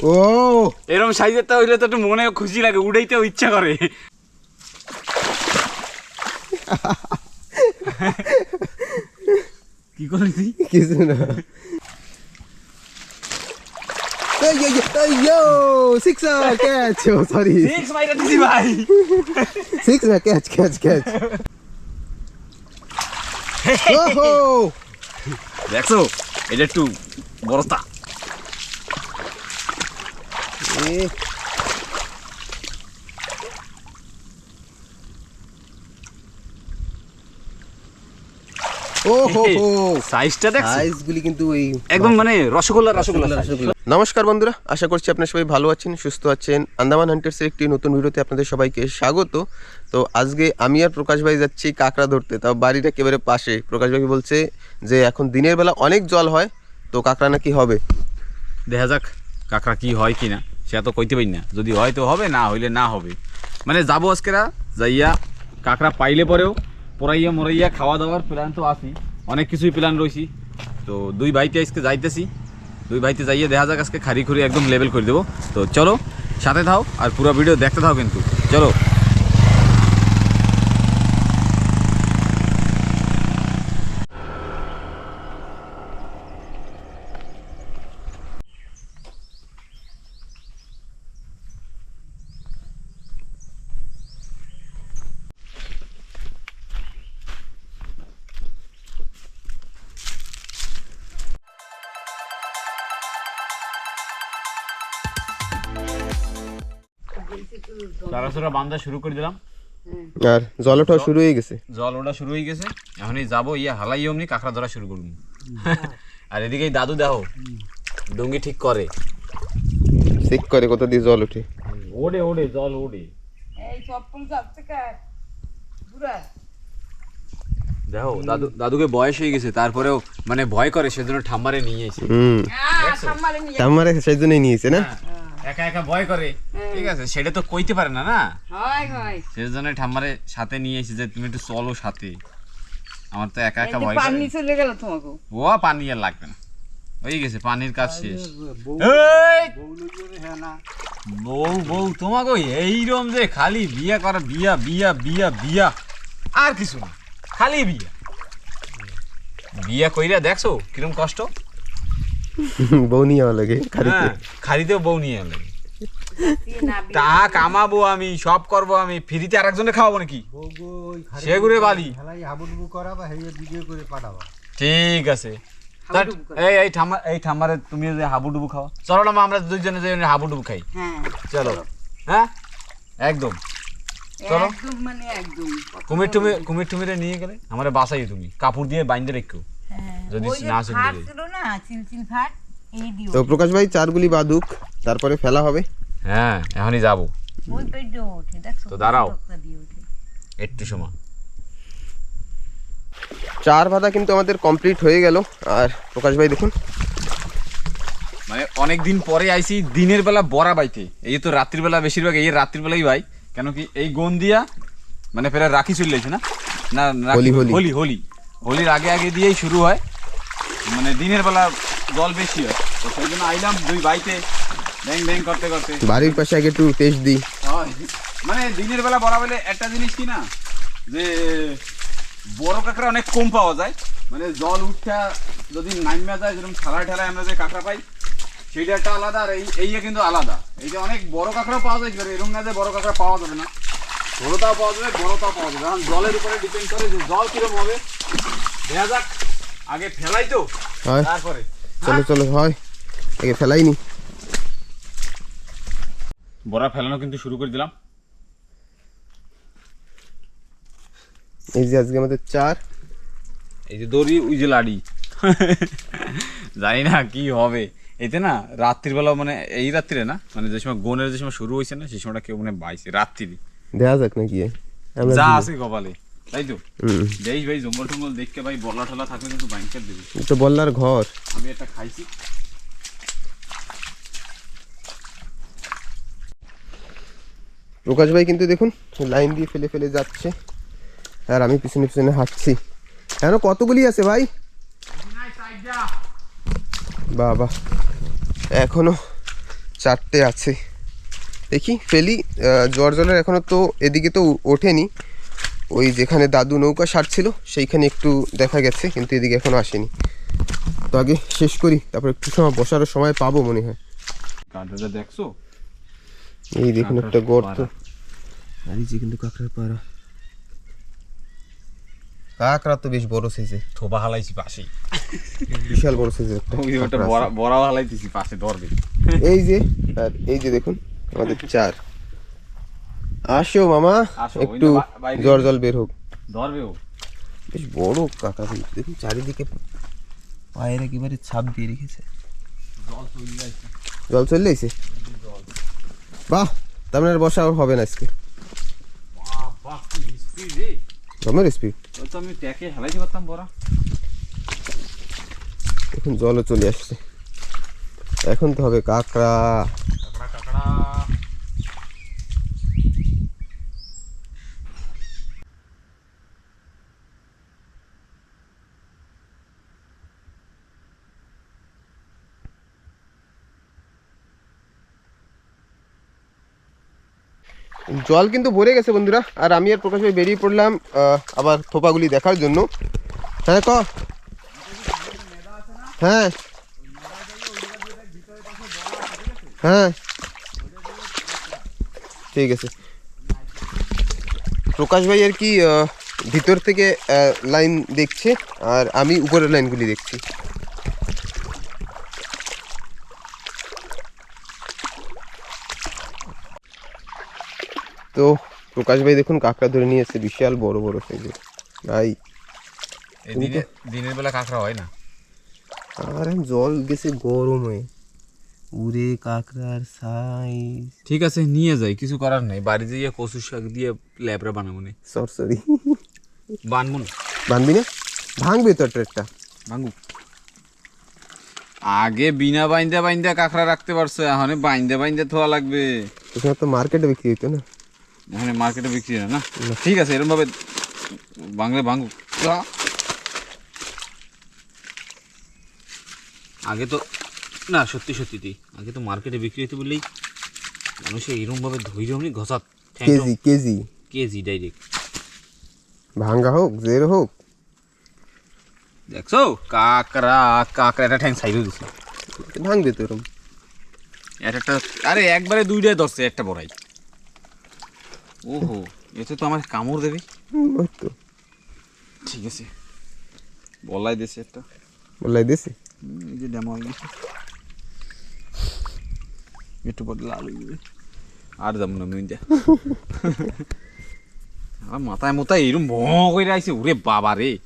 ও। এরকম সাইজের তো হইলে তো একটু মনে খুশি লাগে উড়াইতেও ইচ্ছা করে। কি করলি তুই? কিছু না। এই এই এই yo six catch sorry six মাইরা দিছি ভাই। সিক্স না ক্যাচ ক্যাচ ক্যাচ ওহো। দেখছ এটা একটু বড়তা এ ও হো হো সাইজটা দেখছ সাইজগুলি কিন্তু ওই একদম মানে রসগোল্লা রসগোল্লা size। নমস্কার বন্ধুরা আশা করছি আপনারা সবাই ভালো আছেন সুস্থ আছেন। আন্দামান হান্টার্সের একটি নতুন ভিডিওতে আপনাদের সবাইকে স্বাগত। তো আজকে আমি আর প্রকাশ ভাই যাচ্ছি কাঁকড়া ধরতে। তাও বাড়ির একেবারে পাশে। প্রকাশ ভাই বলছে যে এখন দিনের বেলা অনেক জল হয় তো কাঁকড়া নাকি হবে? দেখা যাক কাঁকড়া কি হয় কি সেটা তো কইতে পারি না। যদি হয় তো হবে, না হইলে না হবে। মানে যাব আজকেরা, যাইয়া কাকড়া পাইলে পরেও, পড়াইয়া মরাইয়া খাওয়া দাওয়ার প্ল্যান তো আসি অনেক কিছুই প্ল্যান রয়েছি তো দুই ভাইতে আজকে যাইতেছি। দুই ভাইতে যাইয়া দেখা যাক আজকে খারি খুরি একদম লেভেল করে দেবো। তো চলো, সাথে থাও আর পুরো ভিডিও দেখতে থাও কিন্তু। চলো। বান্ধা শুরু করে দিলাম। আর জল শুরু হয়ে গেছে। জল ওটা শুরু হয়ে গেছে। এখনই যাব ইয়ে হালাই অমনি কাঁকড়া ধরা শুরু করব। আর এদিকে দাদু দেখো ডুঙ্গি ঠিক করে। চেক করে কত দিয়ে জল ওঠে। ওড়ে ওড়ে জল ওড়ে। এই চপ্পল যাচ্ছে কার? দেখো দাদু দাদুকে বয়স হয়ে গেছে তারপরেও মানে ভয় করে সেজন্য ঠাম্মারে নিয়ে এসে হুম। আহ নিয়ে আমারে সেই জন্যই নিয়েছে না? একা একা ভয় করে। ঠিক আছে সেটা তো কইতে পারে না না? হয় হয়। সেজন্য ঠাম্মারে সাথে নিয়ে এসে যে তুমি একটু চলো সাথে। আমার তো একা একা ভয় পানি চলে গেল তোমাকে। ও পানি আর লাগবে না। হয়ে গেছে পানির কাজ শেষ। বউ বউ তোমাকে এইরকম যে খালি বিয়া করা বিয়া বিয়া বিয়া বিয়া। আর কিছু না খালি বিয়া। বিয়া কইরা দেখছ কিরম কষ্ট? বউ নিয়ে লাগে খারিতে। হ্যাঁ বউ নিয়ে কামাবো আমি সব করব আমি ফ্রিতে আরেকজনে খাওয়াবো নাকি? সেগুড়ে বালি। হাবুডুবু করা বা হেরিয়ে ভিডিও করে পাঠাবা। ঠিক আছে। এই এই ঠাম্মা এই ঠাম্মারে তুমি যে হাবুডুবু খাওয়া চলো না মা, আমরা দুইজনে যে হাবুডুবু খাই। হ্যাঁ চলো। হ্যাঁ? একদম। চলো। মানে একদম। কুমির টুমি কুমির টুমিরে নিয়ে গেলে আমার বাসাই তুমি। কাপড় দিয়ে বাইন্দে রেখো। যদি না শুনতে ছিল না চিলচিল ফাট এই দিও। তো প্রকাশ ভাই চারগুলি বাদুক তারপরে ফেলা হবে? হ্যাঁ এখনই যাব। ওই ওঠে তো দাঁড়াও। একটু সময়। চার বাঁধা কিন্তু আমাদের কমপ্লিট হয়ে গেল। আর প্রকাশ ভাই দেখুন। মানে অনেক দিন পরে আইছি দিনের বেলা বড়া বাইতে। এই তো রাত্রির বেলা বেশিরভাগ এই রাত্রির বেলাই ভাই কেন কি এই গন দিয়া মানে ফের রাখি চলে না? না হোলি। হোলি হোলি। হোলির আগে আগে দিয়েই শুরু হয়। মানে দিনের বেলা জল বেশি হয়। তো সেই জন্য আইলাম দুই বাইতে ব্যাং ব্যাং করতে করতে। বাড়ির পাশে আগে একটু টেস্ট দিই। মানে দিনের বেলা বলা বলে একটা জিনিস কি না যে বড় কাঁকড়া অনেক কম পাওয়া যায়। মানে জল উঠা যদি নাইমা যায় যেরকম ঠালা ঠালায় আমরা যে কাঁকড়া পাই সেইটা একটা আলাদা আর এই এই কিন্তু আলাদা। এই যে অনেক বড় কাঁকড়া পাওয়া যায় এরকম না যে বড় কাঁকড়া পাওয়া যাবে না। ছোটটাও পাওয়া যাবে বড়টাও পাওয়া যাবে। কারণ জলের উপরে ডিপেন্ড করে যে জল কীরকম হবে। দেখা যাক আগে ফেলাই তো তারপরে। চলো চলো হয়। আগে ফেলাইনি। বড়া ফেলানো কিন্তু শুরু করে দিলাম। এই যে আজকে আমাদের চার। এই যে দড়ি ওই যে লাড়ি। জানি না কি হবে। এতে না রাত্রিবেলা মানে এই রাত্রিরে না মানে যে সময় গোনের যে সময় শুরু হয়েছে না সেই সময়টা কেউ মানে বাইছে রাত্রি দেখা যাক নাকি? যা আছে কপালে। তাই তো? হুম। ভাই জঙ্গল টঙ্গল দেখকে ভাই বলা টলা থাকলে কিন্তু বাইকের দিবি। তো বললার ঘর। আমি একটা খাইছি। প্রকাশ ভাই কিন্তু দেখুন লাইন দিয়ে ফেলে ফেলে যাচ্ছে। আর আমি পিছনে পিছনে হাঁটছি। এখনও কতগুলি আছে ভাই? বাবা এখনও চারটে আছে। দেখি ফেলি। জ্বর জলের এখনও তো এদিকে তো ওঠেনি। ওই যেখানে দাদু নৌকা সারছিল সেইখানে একটু দেখা গেছে কিন্তু এদিকে এখনও আসেনি। তো আগে শেষ করি তারপর একটু সময় বসারও সময় পাবো মনে হয়। দেখছ? এই দেখুন একটা গর্ত। আর এই যে কিন্তু কাঁকড়ার পাড়া। কাঁকড়া তো বেশ বড় সাইজের থোবা হালাইছি পাশেই। বিশাল বড় সাইজের একটা। বড়া হালাইতেছি পাশে ধরবে। এই যে আর এই যে দেখুন আমাদের চার। আসো মামা একটু। জ্বর জল বের হোক। ধরবে ও বেশ বড় কাকা দেখুন চারিদিকে পায়ের একেবারে ছাপ দিয়ে রেখেছে। জল চলে জল চলে বাহ তার মানে বসা আর হবে না আজকে। বাহ কি স্পিড আমি ট্যাকে হেলাইতে পারতাম বড়া। এখন জলও চলে আসছে। এখন তো হবে কাকড়া। জল কিন্তু ভরে গেছে বন্ধুরা। আর আমি আর প্রকাশ ভাই বেরিয়ে পড়লাম আবার থোপাগুলি দেখার জন্য। হ্যাঁ ক? হ্যাঁ। হ্যাঁ। ঠিক আছে। প্রকাশ ভাই আর কি ভিতর থেকে লাইন দেখছে, আর আমি উপরের লাইনগুলি দেখছি। তো প্রকাশ ভাই দেখুন কাঁকড়া ধরে নিয়ে এসেছে বিশাল বড় বড় সাইজের ভাই দিনে দিনের বেলা কাঁকড়া হয় না? আর জল গেছে গরম। হয়ে উড়ে কাঁকড়ার সাইজ ঠিক আছে নিয়ে যাই কিছু করার নাই। বাড়ি দিয়ে কচু শাক দিয়ে ল্যাবরা বানাবো নি। সরসরি বানবো না। বানবি না? ভাঙবে তো ট্রেকটা। ভাঙু আগে বিনা বাইন্দা বাইন্দা কাঁকড়া রাখতে পারছ এখন বাইন্দা বাইন্দা থোয়া লাগবে। তো মার্কেটে বিক্রি হইতো না। এখন মার্কেটে বিক্রি হয় না? ঠিক আছে এরকম ভাবে বাংলা ভাঙু আগে তো না সত্যি সত্যি তুই আগে তো মার্কেটে বিক্রি হতে বললেই মানুষে এরকম ভাবে ধৈর্য এমনি ঘষাত কেজি কেজি। কেজি ডাইরেক্ট ভাঙ্গা হোক জের হোক। দেখছ? কাকড়া কাকড়া একটা ঠ্যাং সাইডে দিছে। ভাঙবে তো এরকম এটা একটা আরে একবারে দুইটাই ধরছে একটা বড়াই। ওহো এতে তো আমার কামড় দেবে। তো ঠিক আছে। বলাই দিছে একটা। বললাই দিছি এই যে ডেমো হয়ে গেছে। একটু পর লাল হয়ে যাবে। আর যাব না মিনটা আমার মাথায় মাথায় এরম ভ করে আইছে ওরে বাবা রে।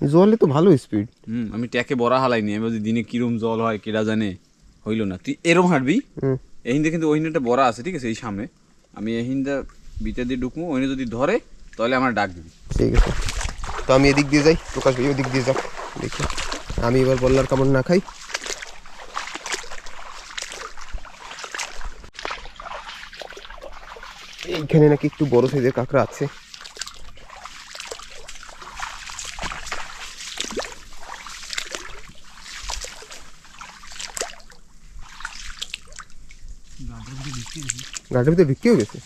জলে তো ভালো স্পিড হুম আমি ট্যাকে বড়া হালাইনি আমি দিনে কিরম জল হয় কেডা জানে। হইল না তুই এরম হাঁটবি? এই কিন্তু ওইখানটা বড়া আছে ঠিক আছে এই সামনে। আমি এহিন্দা বিতে দিয়ে ঢুকবো, ওইনে যদি ধরে, তাহলে আমার ডাক দিবি। ঠিক আছে। তো আমি এদিক দিয়ে যাই, প্রকাশ ভাই ওদিক দিয়ে যাও। দেখি। আমি এবার বললার কামড় না খাই। এইখানে নাকি একটু বড় সাইজের কাঁকড়া আছে। গাড়ির ভিতরে ঢুকিয়েও গেছে।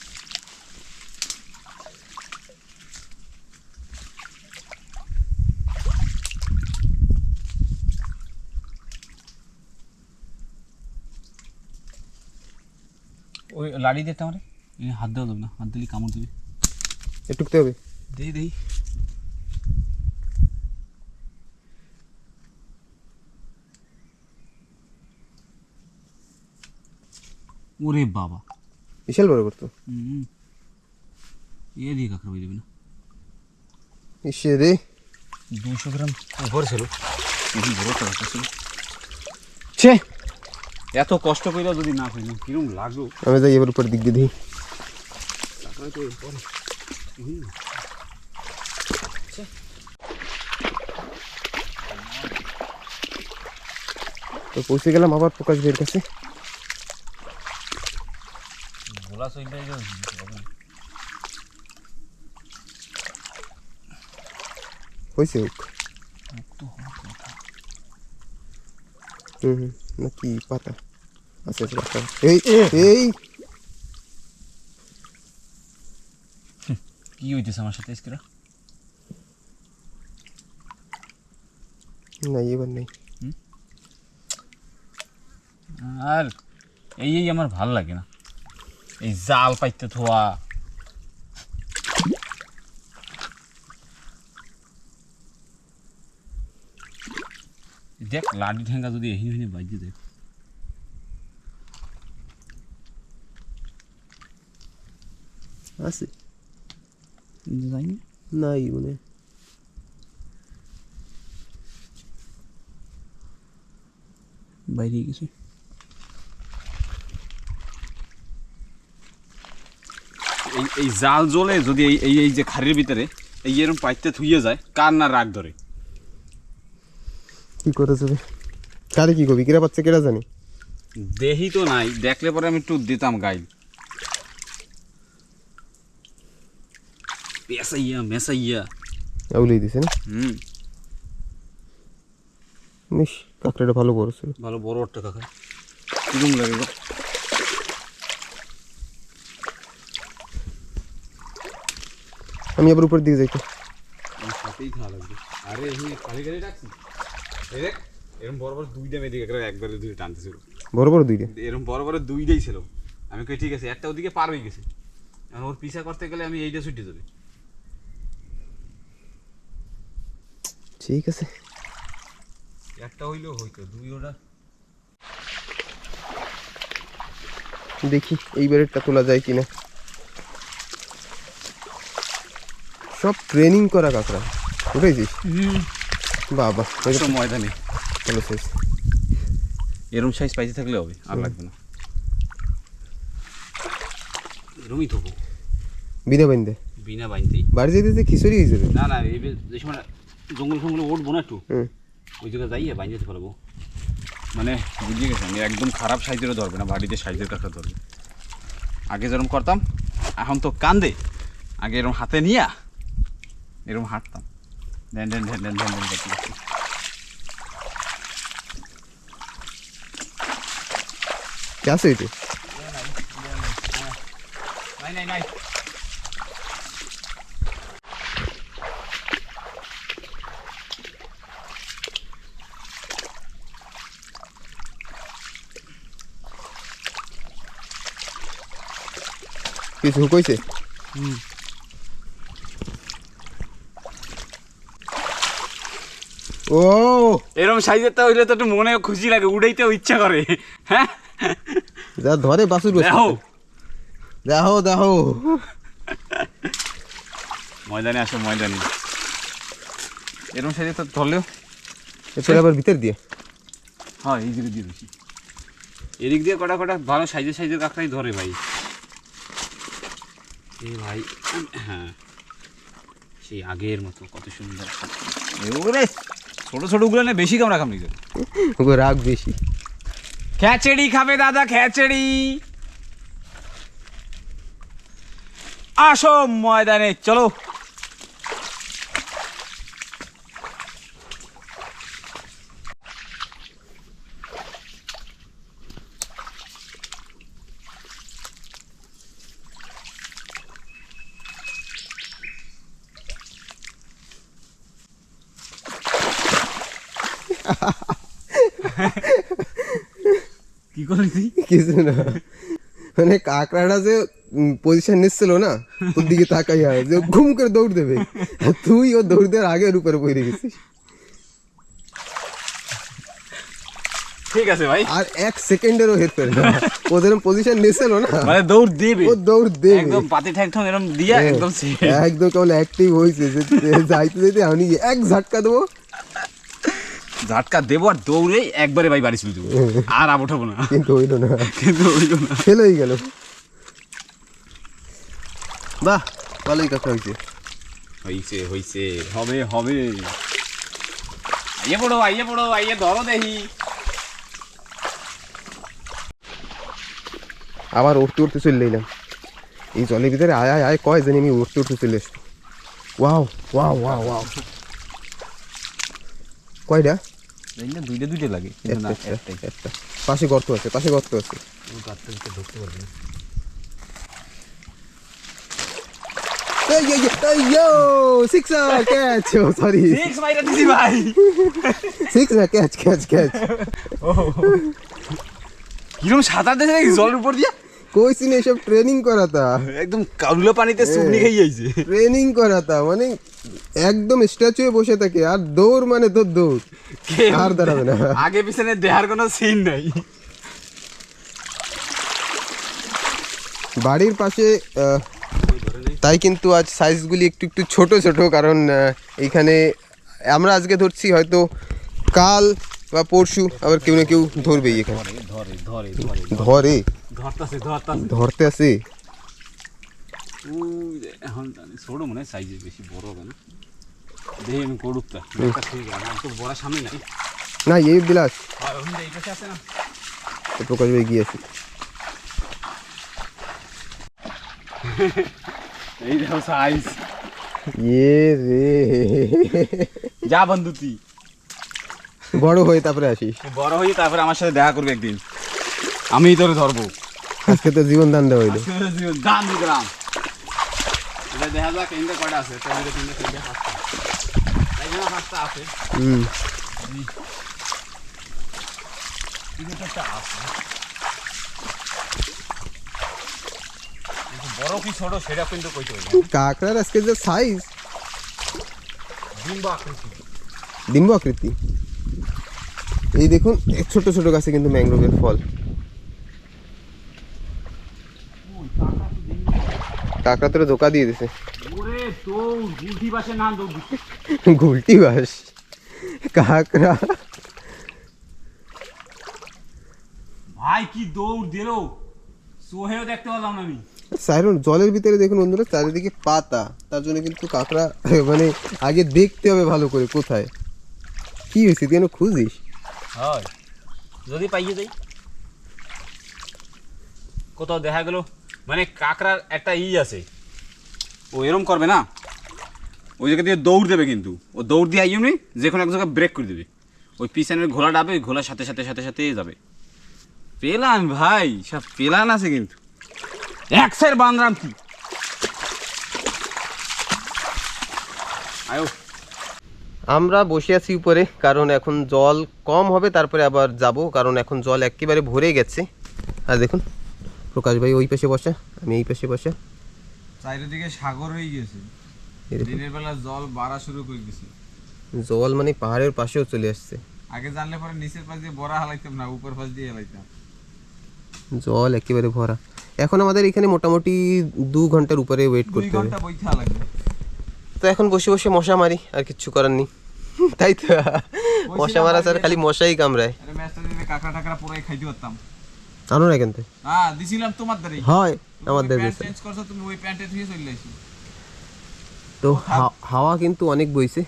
ওই লাড়ি দিতে আমার হাত দেওয়া যাবে না হাত দিলে কামড় দিবি। এটুকতে হবে। দেই দেই। ওরে বাবা। বিশাল বড় করতো। এ দিয়ে কাঁকড়া দেবে না। ইসে রে দুশো গ্রাম উপরে ছিল। ছে। এত কষ্ট করে যদি না হইল কিরম লাগল? আমি যাই এবার উপর দিক দিয়ে দিই। তো পৌঁছে গেলাম আবার প্রকাশ ভাইয়ের কাছে। গোলা সইটাই হয়েছে হুম হুম নাকি পাতা আচ্ছা আচ্ছা। এই এই কি হইতেছে আমার সাথে আজকে না এবার নেই আর এই আমার ভালো লাগে না এই জাল পাইতে থোয়া দেখ লাডি ঠেঙ্গা যদি এহিনি হিনি বাজি দেখ আছে জানি নাই মানে বাইরে গেছে এই জাল জ্বলে যদি এই এই যে খাড়ির ভিতরে এই এরকম পাইতে থুইয়ে যায় কার না রাগ ধরে? কি করে যাবে কারে কি করবি কিরা পাচ্ছে কেরা জানি? দেহি তো নাই দেখলে পরে আমি একটু দিতাম গাইল। মেসাইয়া মেসাইয়া আউলেই দিছে না? হুম। নিস কাঁকড়াটা ভালো বড় ছিল। ভালো বড় একটা কাকা। কিরম লাগে আমি আবার উপর দিকে যাইতো আমার সাথেই খাওয়া লাগবে। আরে এখানে খালি গাড়ি ডাকছি এই দেখ এরকম বড় বড় দুইটা একবারে একবারে দুইটা টানতেছিল। বড় বড় দুইটা এরকম বড় বড় দুইটাই ছিল। আমি কই ঠিক আছে একটা ওদিকে পার হয়ে গেছে। এখন ওর পিছা করতে গেলে আমি এইটা ছুটে যাবে। ঠিক আছে। একটা হইলেও হইতো দুই ওটা। দেখি এইবারেরটা তোলা যায় কিনা। সব ট্রেনিং করা কাঁকড়া উঠেছিস বাবা সব ময়দানে ভালো সাইজ এরম সাইজ পাইতে থাকলে হবে আর লাগবে না। এরমই থবো। বিনা বাইন্দে? বিনা বাইনতেই বাড়ি যেতে যে খিচুড়ি হয়ে যাবে। না না এই যে সময় জঙ্গল ফঙ্গলে উঠবো না একটু ওই জায়গায় যাইয়ে বাইন যেতে পারব। মানে বুঝিয়ে গেছেন একদম খারাপ সাইজেরও ধরবে না বাড়িতে সাইজের কাঁকড়া ধরবে। আগে যেরকম করতাম এখন তো কান্দে। আগে এরকম হাতে নিয়া এরকম হাঁটতাম। ড্যান ড্যান ড্যান ড্যান ড্যান ড্যান করতে। কে আছে এটা? কিছু কইছে? ও। এরকম সাইজেরটা হইলে তো একটু মনে খুশি লাগে উড়াইতেও ইচ্ছা করে। হ্যাঁ? যা ধরে বাসুর বসে। দেখো। দেখো দেখো। ময়দানে আসো ময়দানে। এরকম সাইজের তো ধরলেও এরপরে আবার ভিতর দিয়ে। হ্যাঁ এই দিকে দিয়ে বেশি এদিক দিয়ে কটা কটা ভালো সাইজের সাইজের কাঁকড়াই ধরে ভাই। এ ভাই হ্যাঁ। সেই আগের মতো কত সুন্দর। ওরে ছোট ছোটগুলো না বেশি কামড়া কামড়ি করে ওকে রাগ বেশি। খ্যাচেড়ি খাবে দাদা খ্যাচেড়ি। আসো ময়দানে চলো কি করলি তুই কিছু না মানে কাঁকড়াটা যে পজিশন নিচ্ছিল না তোর দিকে তাকাই হয় যে ঘুম করে দৌড় দেবে আর তুই ও দৌড় দেওয়ার আগে ওর উপরে পড়ে গেছিস ঠিক আছে ভাই আর এক সেকেন্ডেরও হেড করে না ওদের পজিশন নিচ্ছিল না মানে দৌড় দিবে ও দৌড় দেবে একদম পাতি ঠ্যাং ঠ্যাং এরকম দিয়া হ্যাঁ, একদম সে- একদম কেবল অ্যাক্টিভ হয়েছে যে যাইতে যাইতে আমি এক ঝাটকা দেবো ঝাটকা দেবো আর দৌড়ে একবারে ভাই বাড়ি চলে যাব। আর আব উঠাবো না। কিন্তু হইল না। কিন্তু হইল না। ফেল হয়ে গেল। বাহ ভালোই কথা হয়েছে হইছে হইছে। হবে হবে। আইয়ে পড়ো আইয়ে পড়ো আইয়ে ধরো দেখি। আবার উঠতে উঠতে চলে এলাম। এই জলের ভিতরে আয় আয় আয় কয় জানি আমি উঠতে উঠতে চলে এসছি ওয়াও ওয়াও ওয়াও ওয়াও। কয়টা? দুইটা দুইটা লাগে একটা একটা একটা পাশে গর্ত আছে পাশে গর্ত আছে ঢুকতে পারবে না। এই, এই, এই, yo, sixer, catch. Oh, six মাইরা দিছি ভাই না, catch, catch, catch. কিরম সাঁতার দেশে নাকি জলের উপর দিয়া কইছি না এসব ট্রেনিং করাতা। একদম কাউলো পানিতে চুবনি খেয়ে আইছে। ট্রেনিং করাতা মানে একদম স্ট্যাচু বসে থাকে আর দৌড় মানে তোর দৌড়। আর দাঁড়াবে না। আগে পিছনে দেহার কোনো সিন নাই। বাড়ির পাশে তাই কিন্তু আজ সাইজগুলি একটু একটু ছোট ছোট কারণ আহ, এইখানে আমরা আজকে ধরছি হয়তো কাল বা পরশু আবার কেউ না কেউ ধরবেই এখানে। ধরে ধরে ধরে। ধরে? ধরতাছে ধরতাছে। ধরতে রে, এখন ছোট মনে সাইজে বেশি বড় হবে না দেখি আমি করুকটা আছে আমার তো বড় সামনে নাই। না এই বিলাস। এই পাশে আছে না? প্রকাশ ভাই গিয়ে আসি এই দেখো সাইজ ইয়ে রে। যা বন্ধু তুই। বড় হয়ে তারপরে আসিস। বড় হয়ে তারপরে আমার সাথে দেখা করবে একদিন। আমি তোরে ধরবো। আজকে তো জীবন দান দেওয়া হইল। দাম দিলাম এটা দেখা যাক তিনটে কটা আছে। তিনটে তিনটে তিনটে পাঁচটা। তাই জন্য আছে। হুম। তিনটে চারটা আছে। কিন্তু বড় কি ছোট সেটা কিন্তু কইতে হবে কাঁকড়ার আজকে যে সাইজ ডিম্ব আকৃতি। ডিম্ব আকৃতি। এই দেখুন ছোট ছোট গাছে কিন্তু ম্যাংগ্রোভের ফল। কাঁকড়া তোরা ধোকা দিয়ে দিছে। গুলটি বাস? কাঁকড়া? ভাই কি দৌড় দিল? সোহেও দেখতে পেলাম আমি। সাইরন জলের ভিতরে দেখুন বন্ধুরা চারিদিকে পাতা। তার জন্য কিন্তু কাঁকড়া মানে আগে দেখতে হবে ভালো করে কোথায়। কি হয়েছে তুই খুঁজিস? হয়। যদি পাইয়ে যাই। কোথাও দেখা গেল? মানে কাঁকড়ার একটা ই আছে। ও এরম করবে না? ওই জায়গা দিয়ে দৌড় দেবে কিন্তু। ও দৌড় দিয়ে আইও নি যে কোনো এক জায়গায় ব্রেক করে দেবে। ওই পিছনের ঘোড়া ডাবে ওই ঘোড়ার সাথে সাথে সাথে সাথে যাবে। পেলাম ভাই সব পেলান আছে কিন্তু। এক সাইড বান্ধরাম কি আয়ো। আমরা বসে আছি উপরে কারণ এখন জল কম হবে তারপরে আবার যাব কারণ এখন জল একেবারে ভরে গেছে। আর দেখুন। প্রকাশ ভাই ওই পাশে বসা আমি এই পাশে বসা। চারিদিকে সাগর হয়ে গেছে দিনের বেলা জল বাড়া শুরু করে দিছে। জল মানে পাহাড়ের পাশেও চলে আসছে। আগে জানলে পরে নিচের পাশ দিয়ে বড়া হালাইতাম না উপর পাশ দিয়ে হালাইতাম। জল একেবারে ভরা। এখন আমাদের এখানে মোটামুটি দু ঘণ্টার উপরে ওয়েট করতে হবে। তো এখন বসে বসে মশা মারি আর কিচ্ছু করার নেই। তাই তো? মশা মারা স্যার খালি মশাই কামড়ায়। কাঁকড়া টাকড়া পুরাই খাইতে পারতাম। আনো না কিন্তু হ্যাঁ দিছিলাম তোমার দ্বারাই। হয় আমাদের প্যান্ট চেঞ্জ করছ তুমি ওই প্যান্টে ধুয়ে চলে আসি তো হাওয়া কিন্তু অনেক বইছে।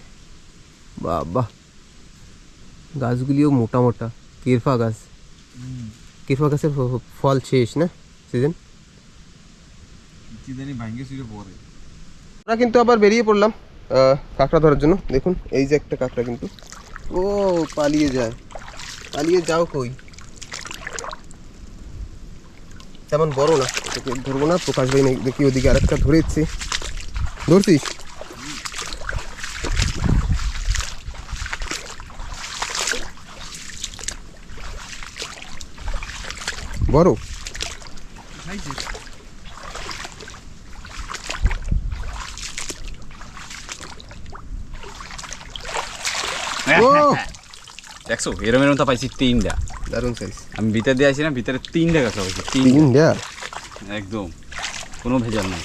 বাবা গাছগুলিও মোটা মোটা। কিরফা গাছ। কিরফা গাছের ফল শেষ না সিজন আমরা কিন্তু আবার বেরিয়ে পড়লাম কাঁকড়া ধরার জন্য। দেখুন এই যে একটা কাঁকড়া কিন্তু। ও পালিয়ে যায়। পালিয়ে যাও কই? তেমন বড় না তোকে ধরবো না প্রকাশ ভাই দেখি ওদিকে আরেকটা ধরেছে ধরছিস? বড়। ও! দেখছ এরম এরম তো পাইছি তিনটা। দারুণ সাইজ আমি ভিতরে দিয়ে আসি না ভিতরে তিনটা গাছ তিন। তিনটা একদম কোনো ভেজাল নাই।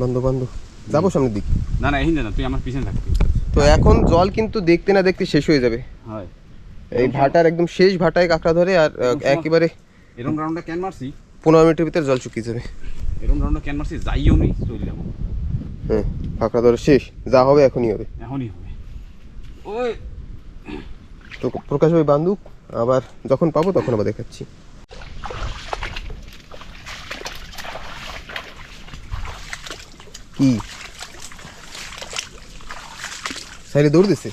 বন্ধ বন্ধ যাব সামনের দিক। না না এই না তুই আমার পিছনে থাকবি তো এখন জল কিন্তু দেখতে না দেখতে শেষ হয়ে যাবে। হয়। এই ভাটার একদম শেষ ভাটায় কাঁকড়া ধরে আর একেবারে এরম রাউন্ডটা ক্যান মারছি? পনেরো মিনিটের ভিতরে জল শুকিয়ে যাবে। এরম রাউন্ডটা ক্যান মারছি? যাইও নি চলে যাব। হ্যাঁ কাঁকড়া ধরে শেষ। যা হবে এখনই হবে। এখনই হবে। ওই। তো প্রকাশ ভাই বান্দুক আবার যখন পাবো তখন আবার দেখাচ্ছি। কি? সাইডে দৌড় দিছে?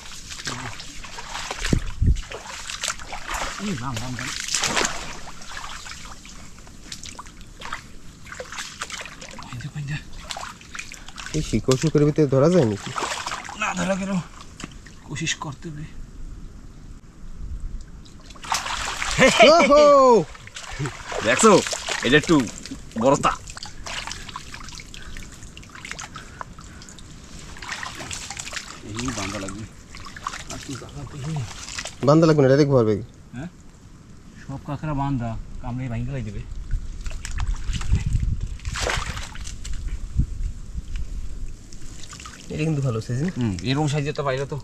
এই শিকড় শিকড়ের ভিতরে ধরা যায় নাকি? না ধরা গেল কোশিশ করতে হবে। দেখছ? এটা একটু বড়তা। এই বান্ধা লাগবে। বান্ধা লাগবে? না ডাইরেক্ট ভরবে সব কাঁকড়া বান্ধা কামড়ে ভাঙি গেলাই এটা কিন্তু ভালো সাইজ হুম এরকম সাইজের তো পাইলে তো।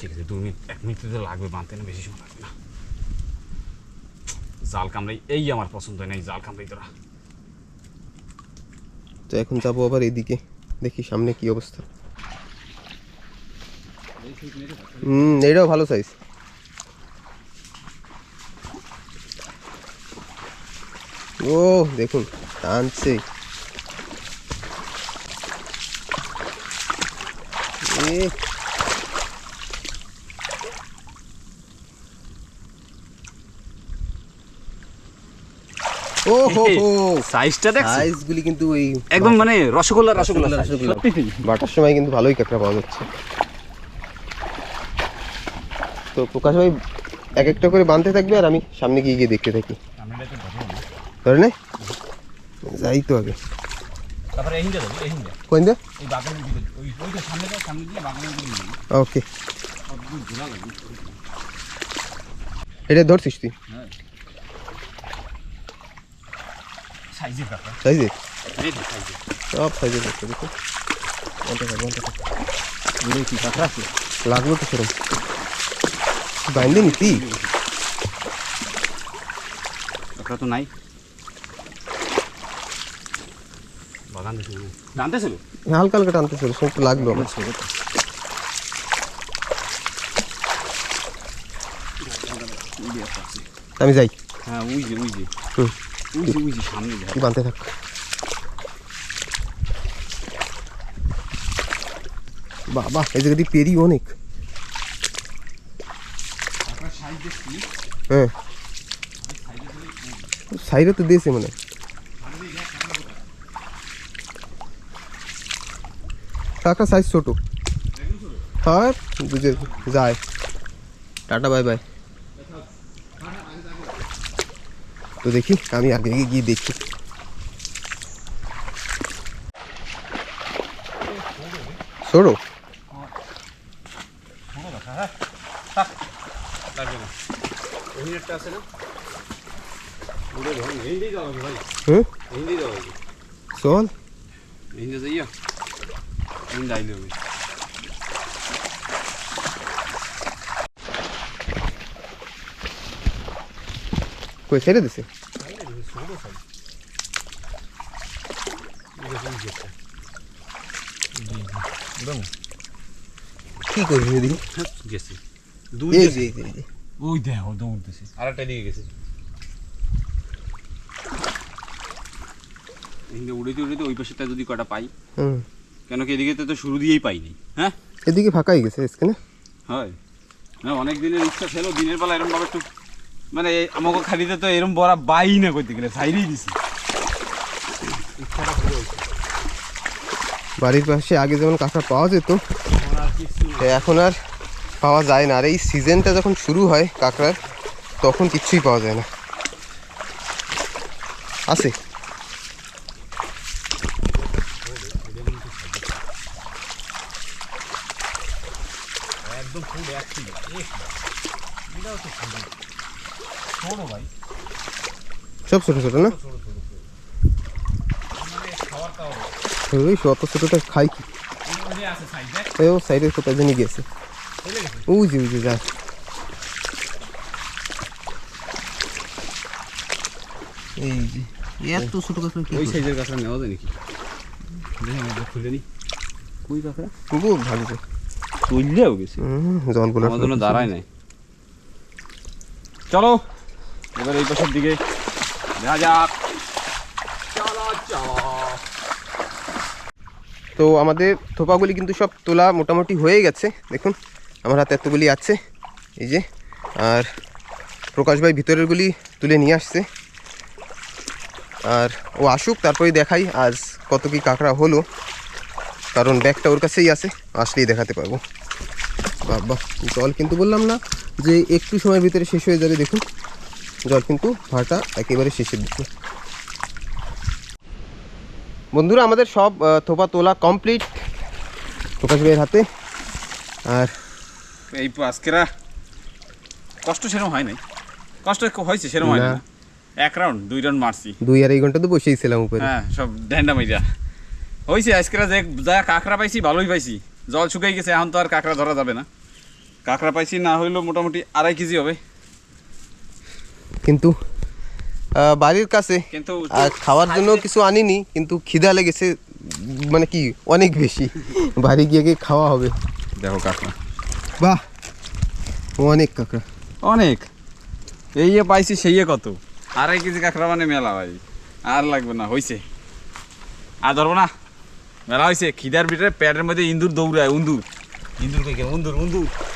ঠিক আছে দু মিনিট এক মিনিট তো লাগবে বাঁধতে না বেশি সময় লাগবে না। জাল কামড়াই এই আমার পছন্দ হয় না এই জাল কামড়াই তোরা। তো এখন যাব আবার এদিকে দেখি সামনে কি অবস্থা। হুম এটাও ভালো সাইজ ও দেখুন টানছে। সাইজটা সাইজগুলি কিন্তু এই একদম মানে রসগোল্লা রসগোল্লা রসগোল্লা, বাটার সময় কিন্তু ভালোই কাঁকড়া পাওয়া যাচ্ছে। তো প্রকাশ ভাই এক একটা করে বাঁধতে থাকবে আর আমি সামনে গিয়ে গিয়ে দেখতে থাকি। ধরে নে? যাই তো আগে। তারপরে এই যাবে এই যাবে কোন দে? এই বাগানের দিকে ওই ওইটা সামনে দাও সামনে দিয়ে বাগানের দিকে নিয়ে যাবে ওকে সবগুলো ঝোলা লাগবে এটা ধরছিস তুই? সাইজের কাপড় সাইজে এই দেখ সাইজের। সব সাইজে দেখতে দেখো। ঘণ্টা থাক ঘণ্টা থাক। ওরে কি কাঁকড়া আছে? লাগল তো সেরকম। বাইন্দে নিতি? কাঁকড়া তো নাই। জানতেছিল হালকা হালকা টানতে ছিল একটু লাগল আমার। আমি যাই। হ্যাঁ ওই যে ওই যে। হুম। ওই যে ওই যে সামনে তুই বাঁধতে থাক। বাবা এই জায়গা দিয়ে পেরি অনেক। হ্যাঁ। সাইডে তো দিয়েছে মনে কাঁকড়া সাইজ ছোট। হ্যাঁ বুঝে যায়। টাটা বাই বাই তো দেখি আমি আগে গিয়ে দেখি। ছোড়ো লাগবে না ওই একটা আছে না ওরে ধর হিন্দি দাও ভাই হুম হিন্দি দাও চল হিন্দি যাইয়া হিন্দি আইলে হবে কই ছেড়ে দিছে। কি করবি এদিকে? গেছে। দুই। ওই দেখো দৌড়তেছে আর একটা দিকে গেছে। হিন্দি উড়েতে উড়েতে ওই পাশেটা যদি কটা পাই হুম। কেন কি এদিকে তো শুরু দিয়েই পাইনি হ্যাঁ? এদিকে ফাঁকাই গেছে স্ক্রিনে? হয়। না অনেক দিনের ইচ্ছা ছিল দিনের বেলা এরকম ভাবে একটু মানে আমাকে খালিতে তো এরকম বড়া বাই না করতে গেলে সাইডেই দিছি। বাড়ির পাশে আগে যেমন কাঁকড়া পাওয়া যেত এখন আর পাওয়া যায় না। আর এই সিজনটা যখন শুরু হয় কাঁকড়ার তখন কিচ্ছুই পাওয়া যায় না। আছে। একদম ফুল সব ছোট ছোট না? ওই অত ছোটটা খাই কি? সাইডে ও কোথায় জানি গেছে? যে এই যে এত ছোট কাঁকড়া কি ওই সাইজের কাঁকড়া নেওয়া যায় নাকি? দেখি আমাদের খুলে নি। কই কাঁকড়া করব ভাবছে চললেও গেছে। জলগুলো আমার জন্য দাঁড়ায় নাই। চলো। এবার এই পাশের দিকে দেখা যাক। তো আমাদের থোপাগুলি কিন্তু সব তোলা মোটামুটি হয়ে গেছে। দেখুন, আমার হাতে এতগুলি আছে। এই যে, আর প্রকাশ ভাই ভিতরেরগুলি তুলে নিয়ে আসছে। আর ও আসুক তারপরে দেখাই আজ কত কি কাঁকড়া হলো। কারণ ব্যাগটা ওর কাছেই আছে, আসলেই দেখাতে পারব। বাবা জল। কিন্তু বললাম না যে একটু সময়ের ভিতরে শেষ হয়ে যাবে, দেখুন। জল কিন্তু ভাটা একেবারে শেষের দিকে। বন্ধুরা আমাদের সব থোপা তোলা কমপ্লিট। প্রকাশ ভাইয়ের হাতে। আর এই আজকেরা কষ্ট সেরকম হয় নাই। কষ্ট হয়েছে সেরকম হয় না। এক রাউন্ড দুই রাউন্ড মারছি। দুই আড়াই ঘণ্টা তো বসেই ছিলাম উপরে। হ্যাঁ সব ড্যান্ডা মাইরা। হয়েছে আজকেরা যে যা কাঁকড়া পাইছি ভালোই পাইছি। জল শুকাই গেছে এখন তো আর কাঁকড়া ধরা যাবে না। কাঁকড়া পাইছি না হইলেও মোটামুটি আড়াই কেজি হবে। কিন্তু বাড়ির কাছে কিন্তু আর খাওয়ার জন্য কিছু আনিনি কিন্তু খিদা লেগেছে মানে কি অনেক বেশি। বাড়ি গিয়ে গিয়ে খাওয়া হবে। দেখো কাঁকড়া বাহ! অনেক কাঁকড়া অনেক। এই পাইছি সেই এ কত। আড়াই কেজি কাঁকড়া মানে মেলা ভাই। আর লাগবে না হইছে। আর ধরবো না। মেলা হয়েছে খিদার ভিতরে প্যাডের মধ্যে ইন্দুর দৌড়ায় উন্দুর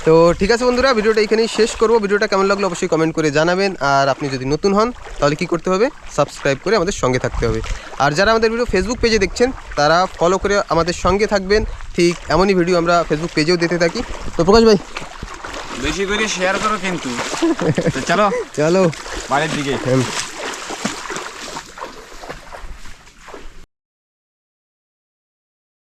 তো ঠিক আছে বন্ধুরা ভিডিওটা এখানেই শেষ করব। ভিডিওটা কেমন লাগল অবশ্যই কমেন্ট করে জানাবেন। আর আপনি যদি নতুন হন তাহলে কি করতে হবে? সাবস্ক্রাইব করে আমাদের সঙ্গে থাকতে হবে। আর যারা আমাদের ভিডিও ফেসবুক পেজে দেখছেন তারা ফলো করে আমাদের সঙ্গে থাকবেন। ঠিক এমনই ভিডিও আমরা ফেসবুক পেজেও দিতে থাকি। তো প্রকাশ ভাই। বেশি করে শেয়ার করো কিন্তু। চলো। চলো। বাড়ির দিকে। হুম।